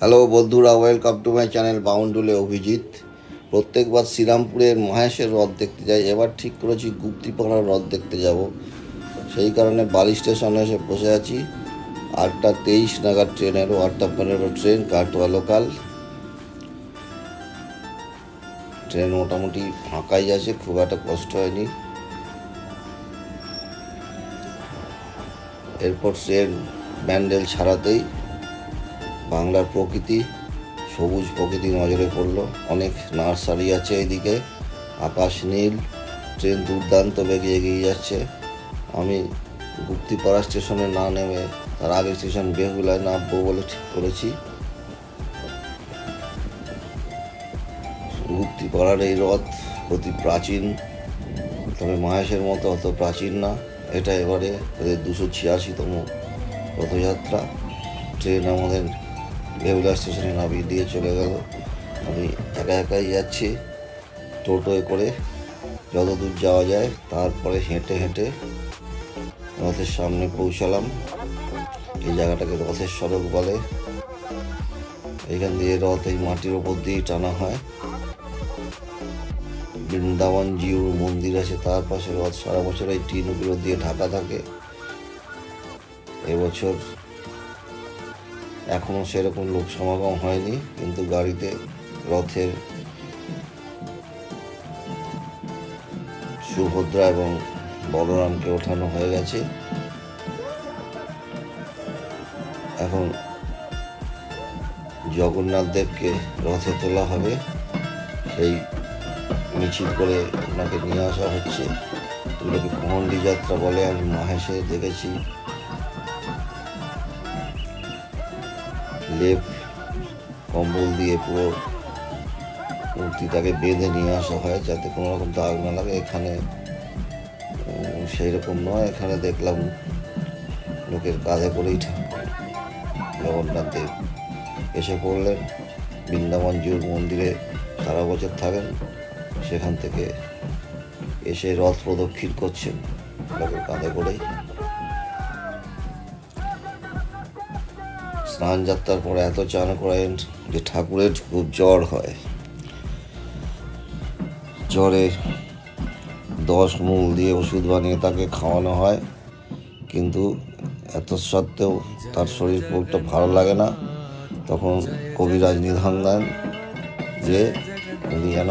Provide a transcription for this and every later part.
Hello বন্ধুরা welcome to my channel Baundule Abhijit প্রত্যেকবার শ্রীরামপুরের মহেশের রথ দেখতে যাই। এবার ঠিক করেছি গুপ্তিপাড়ার রথ দেখতে যাব। সেই কারণে বালি স্টেশনে এসে বসে আছি। আটটা তেইশ নাগাদ ট্রেনেরও আটটা পনেরো ট্রেন, কাটোয়া লোকাল ট্রেন মোটামুটি ফাঁকাই আছে, খুব একটা কষ্ট হয়নি। এরপর ট্রেন ব্যান্ডেল ছাড়াতেই বাংলার প্রকৃতি, সবুজ প্রকৃতি নজরে পড়ল। অনেক নার্সারি আছে এইদিকে। আকাশ নীল, ট্রেন দুর্দান্ত বেগে এগিয়ে যাচ্ছে। আমি গুপ্তিপাড়া স্টেশনে না নেমে তার আগের স্টেশন বেহুলায় নামবো বলে ঠিক করেছি গুপ্তিপাড়ার এই রথ অতি প্রাচীন, তবে মহেশের মতো অত প্রাচীন না। এটা এবারে দুশো ছিয়াশিতম রথযাত্রা। ট্রেন আমাদের বেহুলা স্টেশনে নামিয়ে দিয়ে চলে গেল। আমি একা একাই যাচ্ছি টোটোয় করে যত দূর যাওয়া যায়, তারপরে হেঁটে হেঁটে রথের সামনে পৌঁছালাম। এই জায়গাটাকে রথের সড়ক বলে। এখান দিয়ে রথ এই মাটির ওপর দিয়েই টানা হয়। বৃন্দাবন জিউর মন্দির আছে, তার পাশে রথ সারা বছর এই টিনগুলো দিয়ে ঢাকা থাকে। এবছর এখনও সেরকম লোক সমাগম হয়নি, কিন্তু গাড়িতে রথের সুভদ্রা এবং বলরামকে ওঠানো হয়ে গেছে। এখন জগন্নাথ দেবকে রথে তোলা হবে। সেই মিছিল করে ওনাকে নিয়ে আসা হচ্ছে। এগুলোকে যাত্রা বলে আমি মাহেশে দেখেছি। লেপ, কম্বল দিয়ে পুরো মূর্তিটাকে বেঁধে নিয়ে আসা হয় যাতে কোনো রকম দাগ না লাগে। এখানে সেই রকম নয়। এখানে দেখলাম লোকের কাঁধে করেই ঠাকুর জগন্নাথ দেব এসে পড়লেন। বৃন্দাবন জিউর মন্দিরে সারা বছর থাকেন। সেখান থেকে এসে রথ প্রদক্ষিণ করছেন লোকের কাঁধে করেই। স্নান যাত্রার পরে এত চান করেন যে ঠাকুরের খুব জ্বর হয়। জ্বরে দশ মূল দিয়ে ওষুধ বানিয়ে তাকে খাওয়ানো হয়। কিন্তু এত সত্ত্বেও তার শরীর খুব একটা ভালো লাগে না। তখন কবিরাজ নিধান দেন যে উনি যেন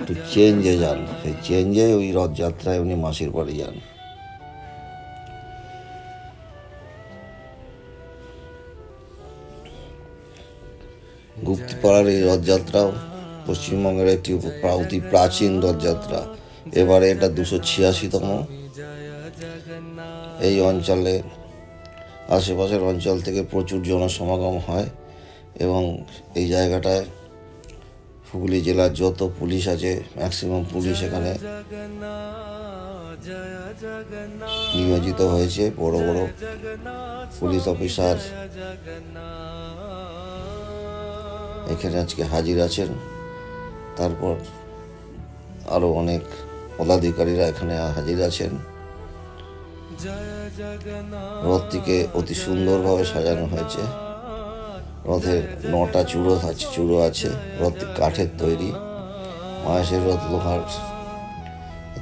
একটু চেঞ্জে যান। সেই চেঞ্জে ওই রথযাত্রায় উনি মাসির বাড়ি যান। গুপ্তিপাড়ার এই রথযাত্রাও পশ্চিমবঙ্গের একটি অতি প্রাচীন রথযাত্রা। এবারে এটা দুশো ছিয়াশিতম। এই অঞ্চলে, আশেপাশের অঞ্চল থেকে প্রচুর জনসমাগম হয় এবং এই জায়গাটায় হুগলি জেলার যত পুলিশ আছে ম্যাক্সিমাম পুলিশ এখানে নিয়োজিত হয়েছে। বড় বড় পুলিশ অফিসার এখানে আজকে হাজির আছেন। তারপর আরও অনেক পদাধিকারীরা এখানে হাজির আছেন। রথটিকে অতি সুন্দরভাবে সাজানো হয়েছে। রথের নটা চূড়ো আছে চূড়ো আছে। রথটি কাঠের তৈরি। মাহেশের রথ লোহার।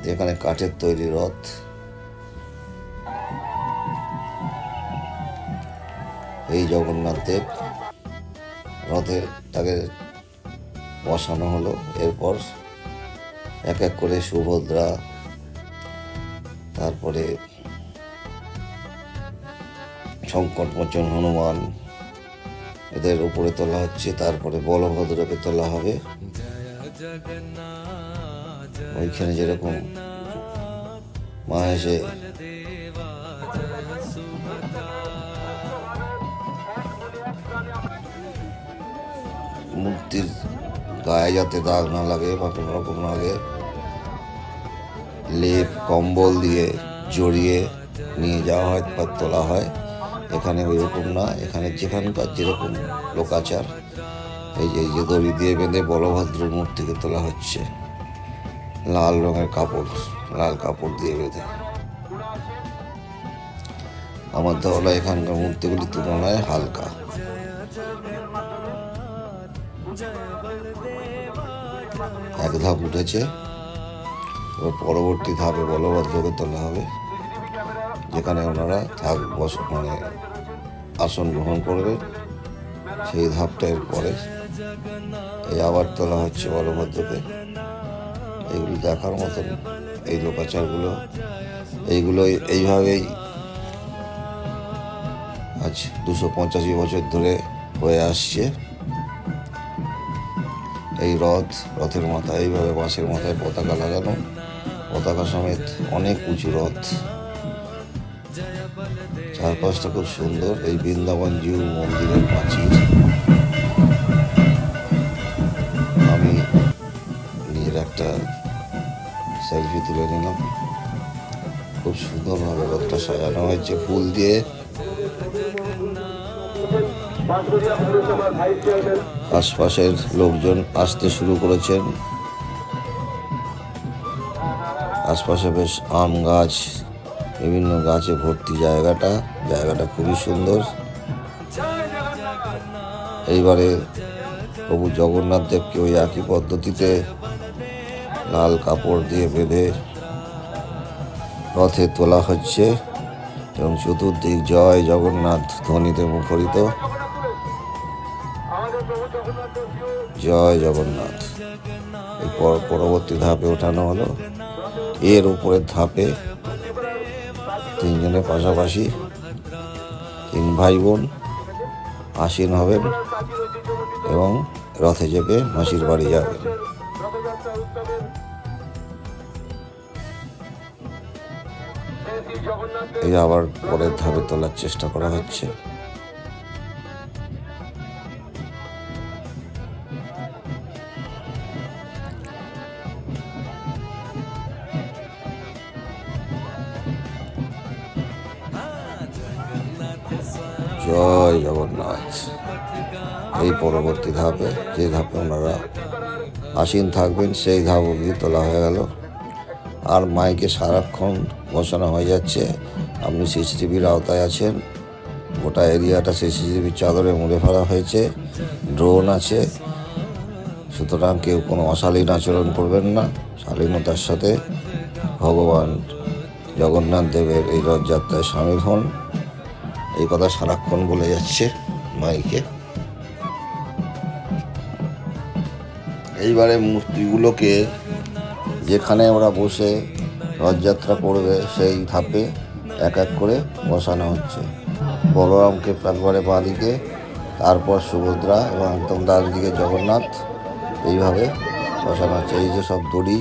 এখানে কাঠের তৈরি রথ। এই জগন্নাথ দেব। রথে তাকে বসানো হলো। এরপর এক এক করে সুভদ্রা, তারপরে সংকটমোচন হনুমান, এদের উপরে তোলা হচ্ছে। তারপরে বলভদ্রকে তোলা হবে। ওইখানে যেরকম মাহেশে মূর্তির গায়ে যাতে দাগ না লাগে বা কোনো রকম লাগে। লেপ, কম্বল দিয়ে জড়িয়ে নিয়ে যাওয়া হয় বা তোলা হয়। এখানে ওই রকম না, এখানে যেখানকার যেরকম লোকাচার। এই যে যে দড়ি দিয়ে বেঁধে বলভদ্রের মূর্তিকে তোলা হচ্ছে। লাল রঙের কাপড়, লাল কাপড় দিয়ে বেঁধে। আমার ধারণা এখানকার মূর্তিগুলির তুলনায় হালকা। এক ধাপ উঠেছে। এবার পরবর্তী ধাপে বলভদ্রকে তোলা হবে। যেখানে ওনারা থাক বস মানে আসন গ্রহণ করবেন সেই ধাপটা পরে এই আবার তোলা হচ্ছে বলভদ্রকে এগুলো দেখার মতন এই লোকাচারগুলো। এইগুলো এইভাবেই আজ দুশো পঁচাশি বছর ধরে হয়ে আসছে। এই রথ, রথের মাথায়, এইভাবে বাঁশের মাথায় পতাকা লাগানো। পতাকা সমেত অনেক উঁচু রথ। চারপাশটা খুব সুন্দর, এই বৃন্দাবন জিউ মন্দিরের প্রাচীর। আমি নিজের একটা সেলফি তুলে নিলাম। খুব সুন্দরভাবে রথটা সাজানো হয়েছে। ফুল দিয়ে আশপাশের লোকজন আসতে শুরু করেছেন। আশপাশে বেশ আম গাছ, বিভিন্ন গাছে ভর্তি জায়গাটা। জায়গাটা খুবই সুন্দর। এইবারে প্রভু জগন্নাথ দেবকে ওই একই পদ্ধতিতে লাল কাপড় দিয়ে বেঁধে রথে তোলা হচ্ছে এবং চতুর্দিক জয় জগন্নাথ ধ্বনিতে মুখরিত। জয় জগন্নাথ। এই পর- পরবর্তী ধাপে ওঠানো হলো। এর উপরের ধাপে তিনজনের পাশাপাশি তিন ভাই বোন আসীন হবেন এবং রথে চেপে মাসির বাড়ি যাবেন। এই আবার পরের ধাপে তোলার চেষ্টা করা হচ্ছে। পরবর্তী ধাপে যে ধাপে ওনারা আসীন থাকবেন, সেই ধাপ অবধি তোলা হয়ে গেল। আর মাইকে সারাক্ষণ ঘোষণা হয়ে যাচ্ছে। আপনি সিসিটিভির আওতায় আছেন। গোটা এরিয়াটা সিসিটিভির চাদরে মুড়ে ফেলা হয়েছে। ড্রোন আছে। সুতরাং কেউ কোনো অশালীন আচরণ করবেন না। শালীনতার সাথে ভগবান জগন্নাথ দেবের এই রথযাত্রায় সামিল হন। এই কথা সারাক্ষণ বলে যাচ্ছে মাইকে। এইবারে মূর্তিগুলোকে যেখানে ওরা বসে রথযাত্রা করবে, সেই ধাপে এক এক করে বসানো হচ্ছে। বলরামকে একবারে বাঁ দিকে, তারপর সুভদ্রা এবং একদম ডান দিকে জগন্নাথ এইভাবে বসানো হচ্ছে। এই যে সব দড়ি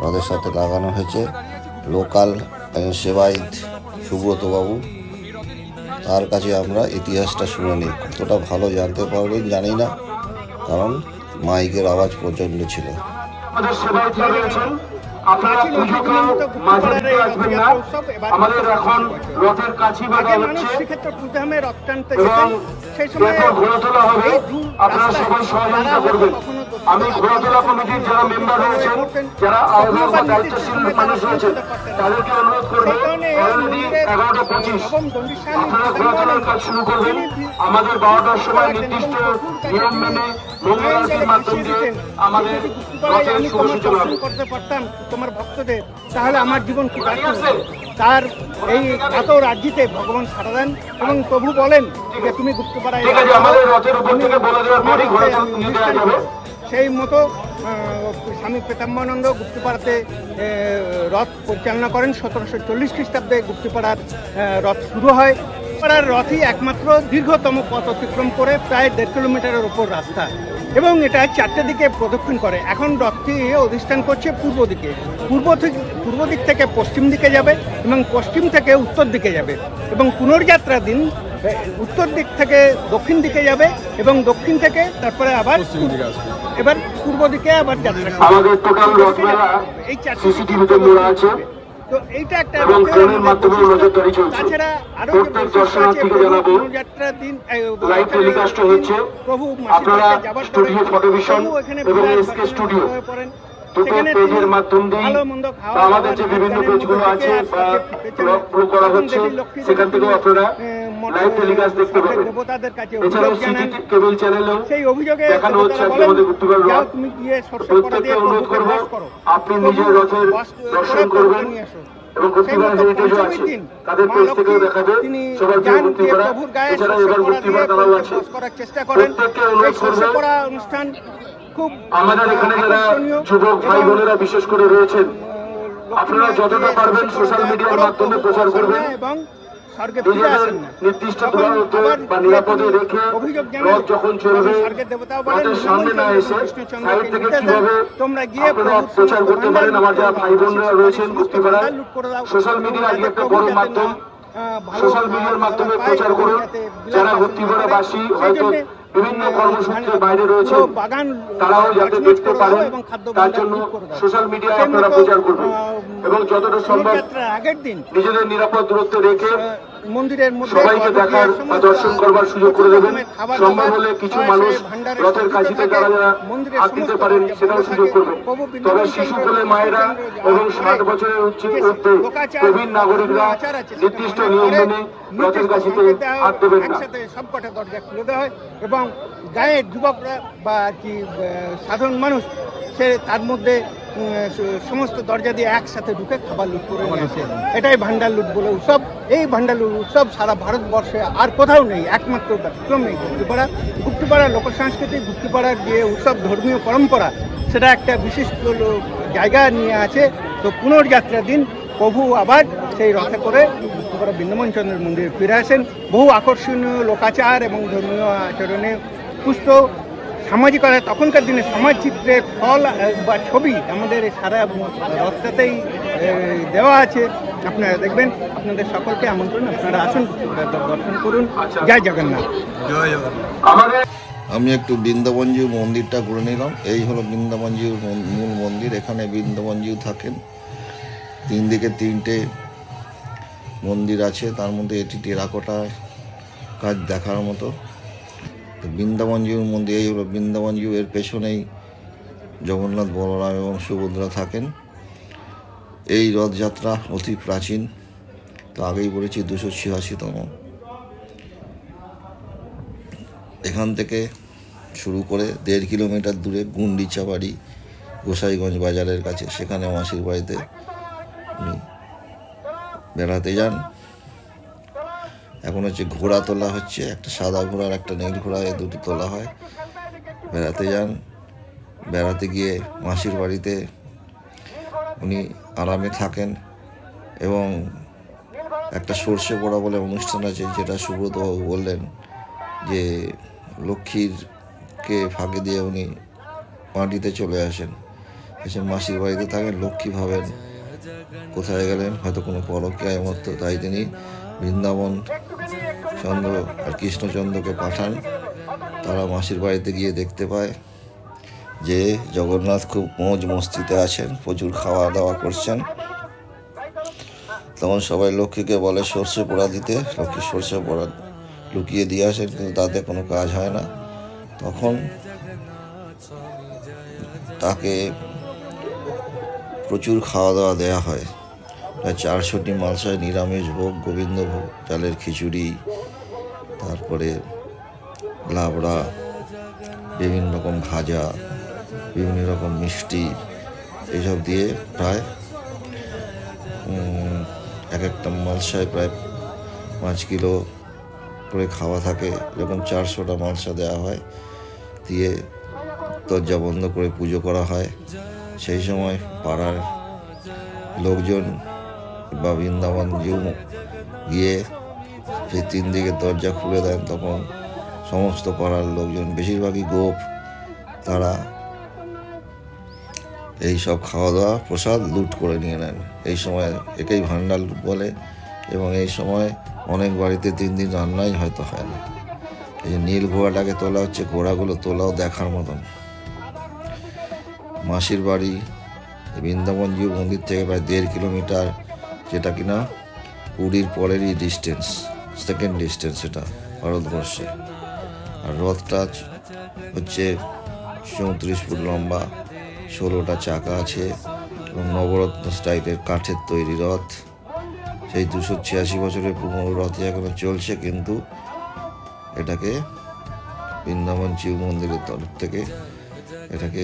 রথের সাথে লাগানো হয়েছে, লোকাল সেবাইত সুব্রতবাবু, তার কাছে আমরা ইতিহাসটা শুনে নিই। কতটা ভালো জানতে পারবেন জানি না, কারণ মাইকের আওয়াজ প্রচণ্ড ছিল। আমাদের সেবায় রয়েছেন আপনারা পুজোকে মাঝে দিকে আসবেন না। আমাদের এখন রথের কাছি বাঁধা হচ্ছে। এবং এরপর তোলা হবে আপনারা সবাই সহযোগিতা করবেন। আমি ঘোড়া তোলা কমিটির যারা মেম্বার রয়েছেন যারা আহ্বায়ক বা দায়িত্বশীল মানুষ রয়েছেন তাদেরকে অনুরোধ করব অলরেডি এগারোটা পঁচিশ আপনারা ঘোড়া তোলার কাজ শুরু করবেন। আমাদের বারোটার সময় নির্দিষ্ট নিয়ম মেনে মঙ্গল আরতির মাধ্যম দিয়ে আমাদের রথের শুভ তোমার সূচনা করতে পারতাম তোমার ভক্তদের তাহলে আমার জীবন কি তার এই এত রাজ্যিতে ভগবান সারা দেন এবং প্রভু বলেন যে তুমি গুপ্তপাড়ায় ঠিক আছে, আমাদের রথের উপর থেকে বলে দেওয়ার পরই নিয়ে দেওয়া যাবে। সেই মতো স্বামী পেতাম্বানন্দ গুপ্তিপাড়াতে রথ পরিচালনা করেন। সতেরোশো চল্লিশ খ্রিস্টাব্দে গুপ্তিপাড়ার রথ শুরু হয়। পাড়ার রথই একমাত্র দীর্ঘতম পথ অতিক্রম করে প্রায় দেড় কিলোমিটারের ওপর রাস্তা। এবং এটা চারটে দিকে প্রদক্ষিণ করে। এখন রথটি অধিষ্ঠান করছে পূর্ব দিকে। পূর্ব থেকে পূর্ব দিক থেকে পশ্চিম দিকে যাবে এবং পশ্চিম থেকে উত্তর দিকে যাবে এবং পুনর্যাত্রার দিন উত্তর দিক থেকে দক্ষিণ দিকে যাবে এবং দক্ষিণ থেকে তারপরে আবার এবার পূর্ব দিকে আবার যাত্রা এই চারটি সিসিটিভিতে মোড়া আছে। তো এইটা একটা এবং ট্রেনের আমাদের মাধ্যমেও বৈশিষ্ট্য। চলছে। তাছাড়া আরও যে প্রত্যেক দর্শনার্থীকে জানাব, পুনর্যাত্রার দিন লাইভ টেলিকাস্ট হচ্ছে। আপনারা বাড়িতে যাবার পরে স্টুডিও ফটোভিশন প্রভু এবং বিরাট স্টুডিও দুটো পেজের মাধ্যম দিয়েই ভালো মন্দ খাওয়া বা আমাদের যে বিভিন্ন পেজগুলো আছে বা ব্লগ করা হচ্ছে সেখান থেকেও আপনারা এ, লাইভ টেলিকাস্ট দেখতে পাবেন। দেবতাদের কাছে অভিযোগ জানান সিটি কেবল চ্যানেলেও সেই অভিযোগে দেখানো হচ্ছে দেবতারা আজকে বলেন, আমাদের যাও তুমি গিয়ে সর্ষে করা দিয়ে প্রভুকে করো। আপনি প্রভু রথের দর্শন করবেন। এবং গুপ্তিপাড়া হেরিটেজও আছে। তাদের পেজ থেকেও দেখাবে সবার প্রিয় যান গিয়ে গুপ্তিপাড়া প্রভুর গায়ে এছাড়া এবার করা তারাও আছে। বশ করার চেষ্টা করেন। প্রত্যেককে অনুরোধ সর্ষে অনুষ্ঠান খুব আমাদের এখানে যারা যুবক ভাই বোনেরা বিশেষ করে রয়েছেন আপনারা যতটা পারবেন সোশ্যাল মিডিয়ার মাধ্যমে প্রচার করবেন। এবং স্বর্গে ফিরে আসেন না নির্দিষ্ট দূরত্বে বা নিরাপদে রেখে অভিযোগ রথ যখন চলবে স্বর্গের দেবতাও বলেন, রথের সামনে না এসে সাইড থেকে কীভাবে তোমরা গিয়ে প্রচার করতে পারেন আমার যারা ভাই বোনরা রয়েছেন সমস্ত গুপ্তিপাড়ায় করে দাও। সোশ্যাল মিডিয়া আজকে একটা বড় মাধ্যম সোশ্যাল মিডিয়ার মাধ্যমে প্রচার করুন যারা ভর্তি করা। বাসী হয়তো বিভিন্ন কর্মসূচির কর্মসূত্রে বাইরে রয়েছে তারাও যাতে দেখতে পারেন। এবং খাদ্য তার জন্য। সোশ্যাল মিডিয়ায় আপনারা প্রচার করবেন। এবং যতটা সম্ভব রথযাত্রার আগের দিন নিজেদের নিরাপদ দূরত্ব রেখে মন্দিরের মধ্যে সবাইকে দেখার দর্শন করবার সুযোগ করে দেবেন। সম্ভব হলে কিছু মানুষ রথের কাছিতে যারা যারা হাত দিতে পারেন সেটাও সুযোগ করবেন তবে শিশুকুলে চন্দ্র মায়েরা এবং ষাট বছরের উচ্চে লোকাচার, প্রবীণ নাগরিকরা নির্দিষ্ট নিয়ম মেনে রথের কাছিতে হাত দেবেন না। সবকটা দরজা খুলে দেওয়া হয় এবং গায়ের যুবকরা বা আর কি সাধারণ মানুষ সে তার মধ্যে সমস্ত দরজা দিয়ে একসাথে ঢুকে খাবার লুট করে নিয়ে আসে। এটাই ভান্ডার লুট বলে উৎসব। এই ভান্ডার লুট উৎসব সারা ভারতবর্ষে আর কোথাও নেই একমাত্র ব্যতিক্রম নেই। গুপ্তিপাড়া গুপ্তিপাড়া লোক সংস্কৃতি গুপ্তিপাড়ার যে উৎসব ধর্মীয় পরম্পরা সেটা একটা বিশিষ্ট জায়গা নিয়ে আছে। তো পুনর্যাত্রার দিন প্রভু আবার সেই রথে করে গুপ্তিপাড়া বৃন্দাবন চন্দ্রের মন্দিরে ফিরে আসেন। বহু আকর্ষণীয় লোকাচার এবং ধর্মীয় আচরণে পুষ্ট সামাজিকতা তখনকার দিনে সমাজচিত্রের ফল বা ছবি আমাদের সারা রথটাতেই দেওয়া আছে। আপনারা দেখবেন আপনাদের সকলকে আমন্ত্রণ। আপনারা আসুন দর্শন করুন। জয় জগন্নাথ। আমাদের আমি একটু বৃন্দাবনজিউ মন্দিরটা ঘুরে নিলাম। এই হলো বৃন্দাবনজিউর মন- মূল মন্দির। এখানে বৃন্দাবনজিউ থাকেন। তিন দিকে তিনটে মন্দির আছে। তার মধ্যে এটি টেরাকোটা কাজ দেখার মতো। তো বৃন্দাবনজিউর মন্দির এই হলো বৃন্দাবনজিউ এর পেছনেই জগন্নাথ, বলরাম এবং সুভদ্রা থাকেন। এই রথযাত্রা অতি প্রাচীন, তো আগেই বলেছি দুশো ছিয়াশিতম। এখান থেকে শুরু করে দেড় কিলোমিটার দূরে গুন্ডিচা বাড়ি গোসাইগঞ্জ বাজারের কাছে, সেখানে মাসির বাড়িতে উনি বেড়াতে যান। এখন হচ্ছে ঘোড়া তোলা হচ্ছে, একটা সাদা ঘোড়ার একটা নীল ঘোড়া, এই দুটো তোলা হয়। বেড়াতে যান, বেড়াতে গিয়ে মাসির বাড়িতে উনি আরামে থাকেন এবং একটা সর্ষে পড়া বলে অনুষ্ঠান আছে, যেটা সুব্রতবাবু বললেন যে লক্ষ্মীর কে ফাঁকে দিয়ে উনি মাটিতে চলে আসেন। এসে মাসির বাড়িতে থাকেন, লক্ষ্মী ভাবেন কোথায় গেলেন, হয়তো কোনো পরকীয়ায় মত তাই তিনি বৃন্দাবন চন্দ্র আর কৃষ্ণচন্দ্রকে পাঠান। তারা মাসির বাড়িতে গিয়ে দেখতে পায় যে জগন্নাথ খুব মৌজ মস্তিতে আছেন, প্রচুর খাওয়া দাওয়া করছেন। তখন সবাই লক্ষ্মীকে বলে, সর্ষে পোড়া দিতে। লক্ষ্মী সর্ষে পোড়া লুকিয়ে দিয়ে আসেন, কিন্তু তাতে কোনো কাজ হয় না। তখন তাকে প্রচুর খাওয়া দাওয়া দেওয়া হয়। প্রায় চারশোটি মালসায় নিরামিষ ভোগ গোবিন্দ ভোগ চালের খিচুড়ি তারপরে লাবড়া, বিভিন্ন রকম ভাজা, বিভিন্ন রকম মিষ্টি এইসব দিয়ে প্রায় এক একটা মালসায় প্রায় পাঁচ কিলো করে খাওয়া থাকে। এরকম চারশোটা মালসা দেওয়া হয়, দিয়ে দরজা বন্ধ করে পুজো করা হয়। সেই সময় পাড়ার লোকজন বা বৃন্দাবন গিয়ে সেই তিন দিকে দরজা খুলে দেন, তখন সমস্ত পাড়ার লোকজন, বেশিরভাগই গোপ, তারা এই সব খাওয়া দাওয়া প্রসাদ লুট করে নিয়ে নেন। এই সময় একেই ভান্ডার বলে এবং এই সময় অনেক বাড়িতে তিন দিন রান্নাই হয়তো হয় না। এই যে নীল ঘোড়াটাকে তোলা হচ্ছে, ঘোড়াগুলো তোলাও দেখার মতন। মাসির বাড়ি, বৃন্দাবন জিউ মন্দির থেকে প্রায় দেড় কিলোমিটার, যেটা কিনা পুরীর পরেরই ডিস্টেন্স সেকেন্ড ডিস্টেন্স এটা, ভারতবর্ষে। আর রথটা হচ্ছে চৌত্রিশ ফুট লম্বা, ষোলোটা চাকা আছে এবং নবরত্ন স্টাইলের কাঠের তৈরি রথ। সেই দুশো ছিয়াশি বছরের পুরনো রথই এখনও চলছে কিন্তু এটাকে বৃন্দাবন শিব মন্দিরের তরফ থেকে এটাকে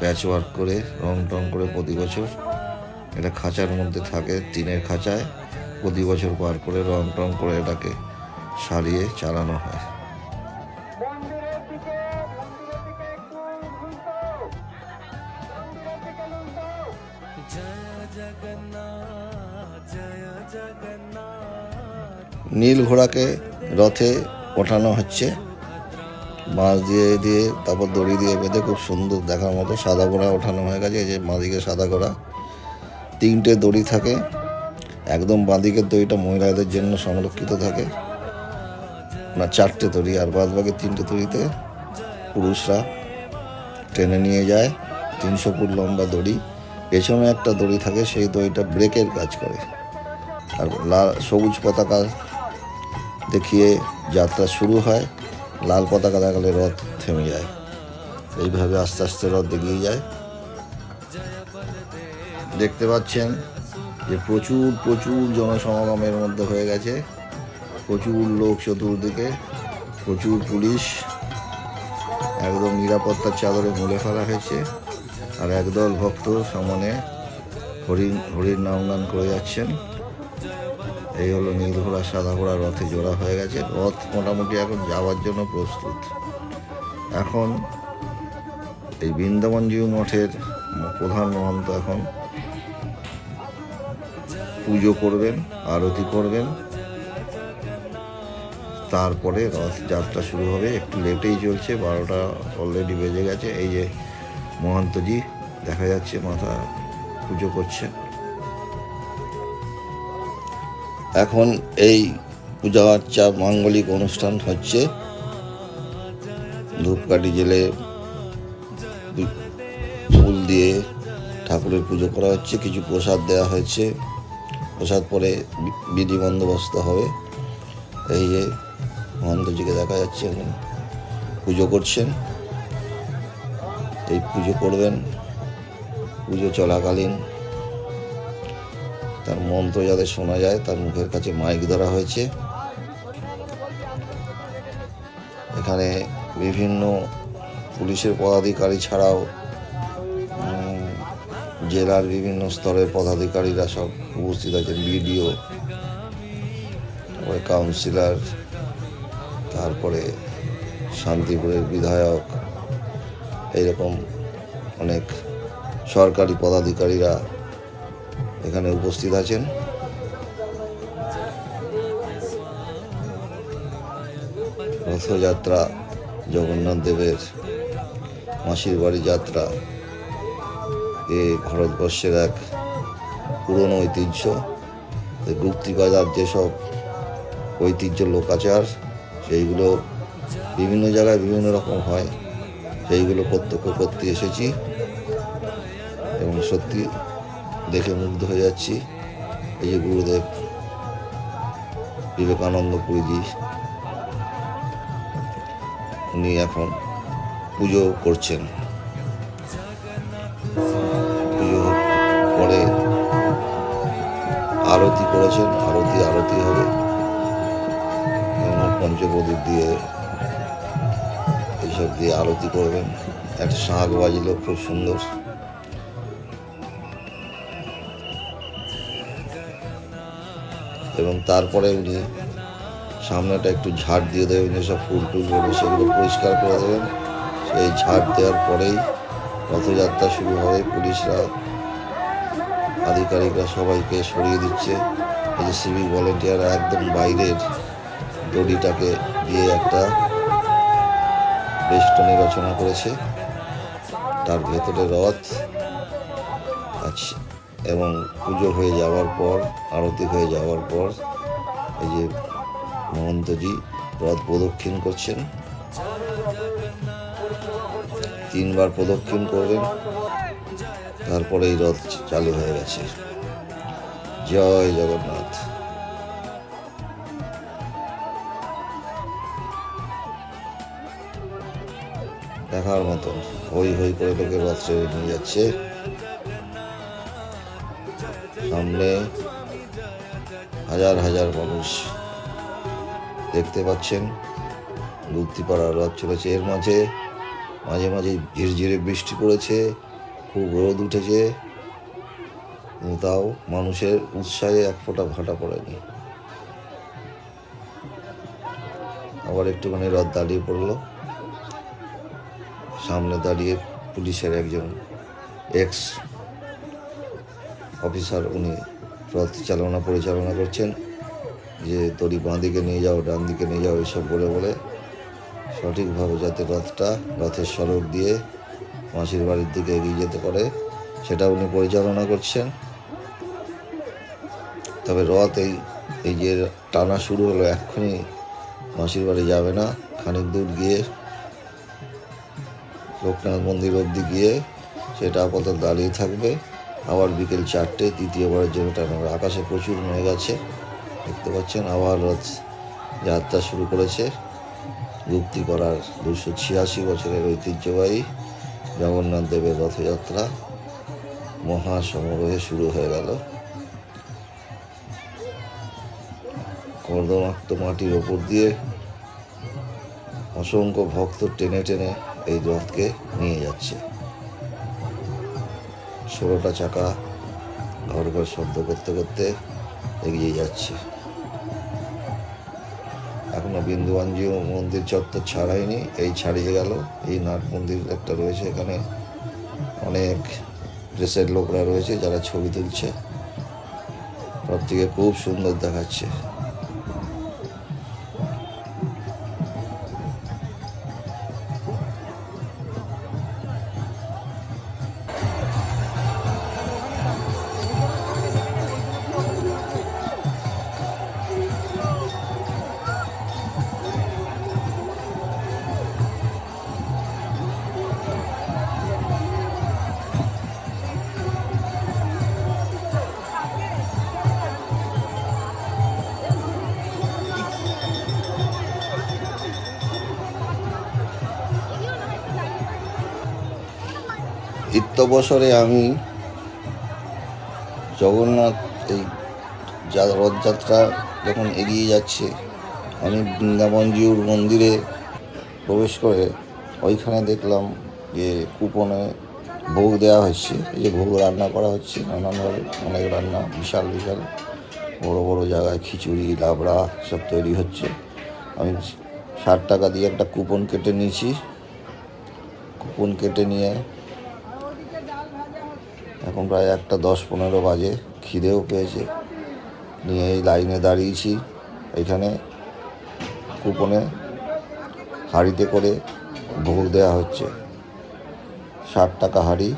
প্যাচ ওয়ার্ক করে, রং টং করে প্রতি বছর এটা খাঁচার মধ্যে থাকে, টিনের খাঁচায়। প্রতি বছর পার করে রং টং করে এটাকে সারিয়ে চালানো হয়। নীল ঘোড়াকে রথে ওঠানো হচ্ছে। বাঁশ দিয়ে দিয়ে তারপর দড়ি দিয়ে বেঁধে খুব সুন্দর দেখার মতো সাদা ঘোড়া ওঠানো হয়ে গেছে। এই যে বাঁদিকে সাদা ঘোড়া। তিনটে দড়ি থাকে। একদম বাঁদিকের দড়িটা মহিলাদের জন্য সংরক্ষিত থাকে। না, চারটে দড়ি আর বাদ বাকি তিনটে দড়িতে পুরুষরা টেনে নিয়ে যায়। তিনশো ফুট লম্বা দড়ি। পেছনে একটা দড়ি থাকে, সেই দড়িটা ব্রেকের কাজ করে। আর লাল, সবুজ পতাকা দেখিয়ে যাত্রা শুরু হয়। লাল পতাকা দেখালে রথ থেমে যায়। এইভাবে আস্তে আস্তে রথ এগিয়ে যায়। দেখতে পাচ্ছেন যে প্রচুর প্রচুর জনসমাগমের মধ্যে হয়ে গেছে। প্রচুর লোক চতুর্দিকে, প্রচুর পুলিশ, একদম নিরাপত্তার চাদরে মুড়ে ফেলা হয়েছে। আর একদল ভক্ত সামনে হরিণ হরিণ নাম গান করে যাচ্ছেন। এই হলো নীল ঘোড়া সাদা ঘোড়া রথে জোড়া হয়ে গেছে। রথ মোটামুটি এখন যাওয়ার জন্য প্রস্তুত। এখন এই বৃন্দাবনজিউ মঠের প্রধান মহন্ত এখন পুজো করবেন, আরতি করবেন। তারপরে রথযাত্রা শুরু হবে, একটু লেটেই চলছে, বারোটা অলরেডি বেজে গেছে। এই যে মহন্তজি, দেখা যাচ্ছে মাথা পুজো করছে। এখন এই পূজা আর্চা মাঙ্গলিক অনুষ্ঠান হচ্ছে। ধূপকাঠি জেলে ফুল দিয়ে ঠাকুরের পুজো করা হচ্ছে, কিছু প্রসাদ দেওয়া হয়েছে। প্রসাদ পরে বিধি বন্দোবস্ত হবে। এই যে মহন্তজিকে দেখা যাচ্ছে পুজো করছেন। এই পুজো করবেন, পুজো চলাকালীন। তার মন্ত্র যাতে শোনা যায়, তার মুখের কাছে মাইক ধরা হয়েছে। এখানে বিভিন্ন পুলিশের পদাধিকারী ছাড়াও জেলার বিভিন্ন স্তরের পদাধিকারীরা সব উপস্থিত আছেন, বিডিও, তারপরে কাউন্সিলর, তারপরে শান্তিপুরের বিধায়ক, এইরকম অনেক সরকারি পদাধিকারীরা এখানে উপস্থিত আছেন। রথযাত্রা, জগন্নাথ দেবের মাসির বাড়ি যাত্রা এ ভারতবর্ষের এক পুরনো ঐতিহ্য এই গুপ্তি বাজার যেসব ঐতিহ্য, লোকাচার, সেইগুলো বিভিন্ন জায়গায় বিভিন্ন রকম হয়, সেইগুলো প্রত্যক্ষ করতে এসেছি এবং সত্যি দেখে মুগ্ধ হয়ে যাচ্ছি। এই যে গুরুদেব বিবেকানন্দ পুরীজি, উনি এখন পুজো করছেন। পুজো পরে আরতি করেছেন, আরতি আরতি হবে। পঞ্চপ্রদীপ দিয়ে এইসব দিয়ে আরতি করবেন। একটা শাঁখ বাজলো, খুব সুন্দর। এবং তারপরে উনি সামনেটা একটু ঝাড় দিয়ে দেবেন, যেসব ফুল টুল সেগুলো পরিষ্কার করে দেবেন। সেই ঝাড় দেওয়ার পরেই রথযাত্রা শুরু হবে পুলিশরা, আধিকারিকরা সবাইকে সরিয়ে দিচ্ছে। এই যে সিভিক ভলেন্টিয়াররা একদম বাইরের দড়িটাকে দিয়ে একটা বেষ্টনী রচনা করেছে। তার ভেতরে রথ আছে এবং পুজো হয়ে যাওয়ার পর, আরতি হয়ে যাওয়ার পর এই যে মহন্তজি রথ প্রদক্ষিণ করছেন। তিনবার প্রদক্ষিণ করবেন। তারপরে এই রথ চালু হয়ে গেছে। জয় জগন্নাথ। দেখার মতো, হই হই করে লোকে রথ ছেড়ে নিয়ে যাচ্ছে। সামনে হাজার হাজার মানুষ দেখতে পাচ্ছেন। গুপ্তিপাড়া রথ চলেছে। এর মাঝে মাঝে মাঝে ঝিরঝিরে বৃষ্টি পড়েছে, খুব রোদ উঠেছে। তাও মানুষের উৎসাহে এক ফোঁটা ভাটা পড়েনি। আবার একটুখানি রথ দাঁড়িয়ে পড়ল। সামনে দাঁড়িয়ে পুলিশের একজন এক্স অফিসার, উনি রথ চালনা পরিচালনা করছেন। যে তরি বাঁ দিকে নিয়ে যাও ডান দিকে নিয়ে যাও, এসব বলে বলে সঠিকভাবে যাতে রথটা, রথের সড়ক দিয়ে মাসির বাড়ির দিকে এগিয়ে যেতে পারে, সেটা উনি পরিচালনা করছেন। তবে রথ এই এই যে টানা শুরু হলো, এক্ষুনি মাসির বাড়ি যাবে না। খানিক দূর গিয়ে লোকনাথ মন্দির অবধি গিয়ে সেটা আপাতত দাঁড়িয়ে থাকবে। আবার বিকেল চারটে, তৃতীয়বারের জন্য টানা। আকাশে প্রচুর মেঘ আছে, দেখতে পাচ্ছেন, আবার রথ যাত্রা শুরু করেছে। গুপ্তি করার দুশো ছিয়াশি বছরের ঐতিহ্যবাহী জগন্নাথ দেবের রথযাত্রা মহা সমারোহে শুরু হয়ে গেল। কর্দমাক্ত মাটির ওপর দিয়ে অসংখ্য ভক্ত টেনে টেনে এই রথকে নিয়ে যাচ্ছে। ষোলোটা চাকা ঘর ঘর শব্দ করতে করতে এগিয়ে যাচ্ছে। বিন্দুবাঞ্জি মন্দির চত্বর ছাড়াইনি, এই ছাড়িয়ে গেল। এই নাট মন্দির একটা রয়েছে এখানে। অনেক ড্রেসের লোকরা রয়েছে যারা ছবি তুলছে। থেকে খুব সুন্দর দেখাচ্ছে। বছরে আমি জগন্নাথ এই রথযাত্রা যখন এগিয়ে যাচ্ছে, আমি বৃন্দাবনজিউর মন্দিরে প্রবেশ করে ওইখানে দেখলাম যে কুপনে ভোগ দেওয়া হচ্ছে। এই যে ভোগ রান্না করা হচ্ছে, নানানভাবে অনেক রান্না, বিশাল বিশাল। বড় বড় জায়গায় খিচুড়ি, লাবড়া সব তৈরি হচ্ছে। আমি ষাট টাকা দিয়ে একটা কুপন কেটে নিয়েছি। কুপন কেটে নিয়ে এখন প্রায় একটা দশ পনেরো বাজে, খিদেও পেয়েছে। নিয়ে এই লাইনে দাঁড়িয়েছি, এখানে কুপনে হাঁড়িতে করে ভোগ দেওয়া হচ্ছে। ষাট টাকা হাঁড়ি।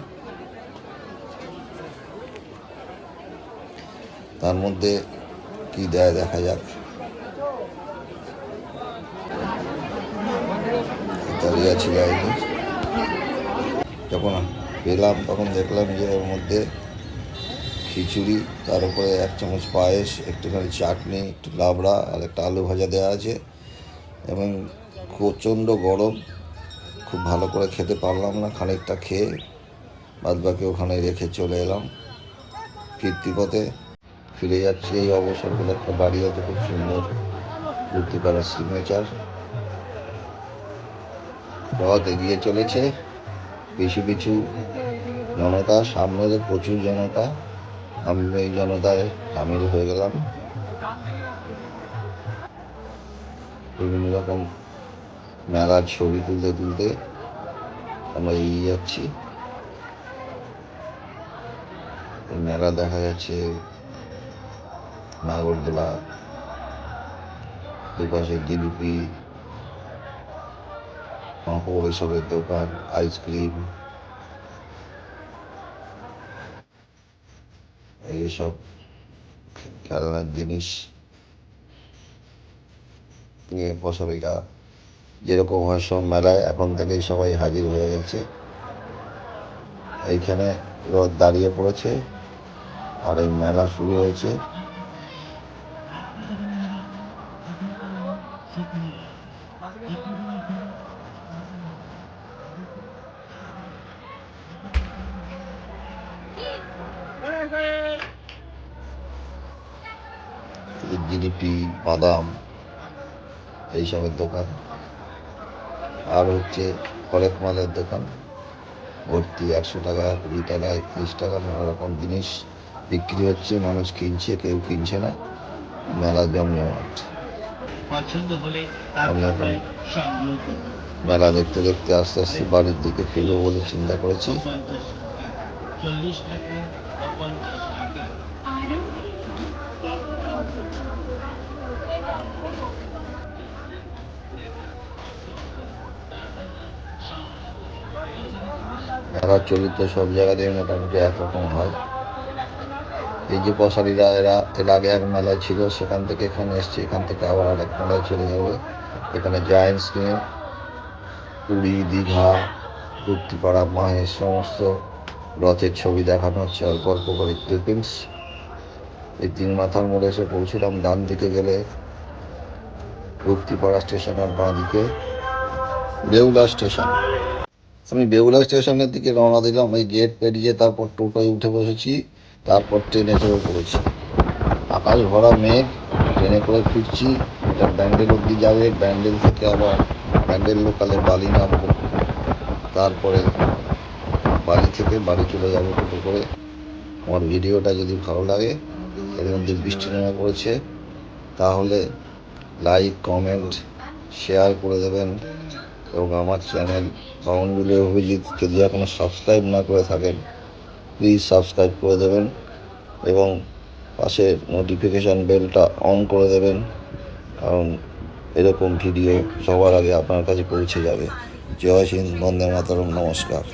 তার মধ্যে কি দেয় দেখা যাক। দাঁড়িয়ে আছি লাইনে। যখন পেলাম, তখন দেখলাম যে ওর মধ্যে খিচুড়ি, তার উপরে এক চামচ পায়েস, একটুখানি চাটনি, একটু লাবড়া আর একটা আলু ভাজা দেওয়া আছে এবং প্রচণ্ড গরম। খুব ভালো করে খেতে পারলাম না, খানিকটা খেয়ে বাদ বাকি ওখানে রেখে চলে এলাম ফিরতি পথে। ফিরে যাচ্ছি, এই অবসরগুলো একটা বাড়ি আছে, খুব সুন্দর। পারার সিগনেচার রথ এগিয়ে চলেছে। পিছু কিছু জনতা, সামনে তো প্রচুর জনতা, আমি এই জনতায় সামিল হয়ে গেলাম। বিভিন্ন রকম মেলার ছবি তুলতে তুলতে আমরা এগিয়ে যাচ্ছি। মেলা দেখা যাচ্ছে নাগরদোলা, দুপাশে জিলিপি পাঁপড় এসবের দোকান আইসক্রিম এইসব খেলনার জিনিস নিয়ে বছরিকা যেরকম হয় সব মেলায়, এখন থেকেই সবাই হাজির হয়ে গেছে। এইখানে রথ দাঁড়িয়ে পড়েছে, আর এই মেলা শুরু হয়েছে জিলিপি বাদাম এইসবের দোকান। আর হচ্ছে হরেক মালের দোকান। ভর্তি একশো টাকা কুড়ি টাকা একত্রিশ টাকা নানা রকম জিনিস বিক্রি হচ্ছে মানুষ কিনছে কেউ কিনছে না। মেলা জমজমাট মেলা দেখতে দেখতে আস্তে আস্তে বাড়ির দিকে ফিরবো বলে চিন্তা করেছি। চল্লিশ টাকা মেলার চরিত্র সব জায়গাতেই মোটামুটি একরকম হয়। এই যে পশারিরা এরা এর আগে এক মেলায় ছিল, সেখান থেকে এখানে এসছে, এখান থেকে আবার আরেক মেলায় চলে যাবে। এখানে জায়েন্টস নিয়ে পুরী, দীঘা, কুর্তিপাড়া মাহের সমস্ত রথের ছবি দেখানো হচ্ছে, অল্প অল্প করে ক্লিপিংস এই তিন মাথার মোড়ে এসে পৌঁছিলাম, ডান দিকে গেলে গুপ্তিপাড়া স্টেশন আর বাঁ দিকে বেউলা স্টেশন। আমি বেউলা স্টেশনের দিকে রওনা দিলাম। ওই গেট পেরিয়ে তারপর টোটোয় উঠে বসেছি। তারপর ট্রেনে চড়ে পড়েছি। আকাশ ভরা মেঘ। ট্রেনে করে ফিরছি। এটা ব্যান্ডেল অব্দি যাবে। ব্যান্ডেল থেকে আবার ব্যান্ডেল লোকালে বালি নামবো। তারপরে বাড়ি থেকে বাড়ি চলে যাব টোটো করে। আমার ভিডিওটা যদি ভালো লাগে এর মধ্যে বৃষ্টি নেমে পড়েছে তাহলে লাইক কমেন্ট শেয়ার করে দেবেন। এবং আমার চ্যানেল বাউন্ডুলি অভিজিৎ, যদি এখনও সাবস্ক্রাইব না করে থাকেন প্লিজ সাবস্ক্রাইব করে দেবেন এবং পাশে নোটিফিকেশান বেলটা অন করে দেবেন, কারণ এরকম ভিডিও সবার আগে আপনার কাছে পৌঁছে যাবে। জয় হিন্দ, বন্দে মাতরম, নমস্কার।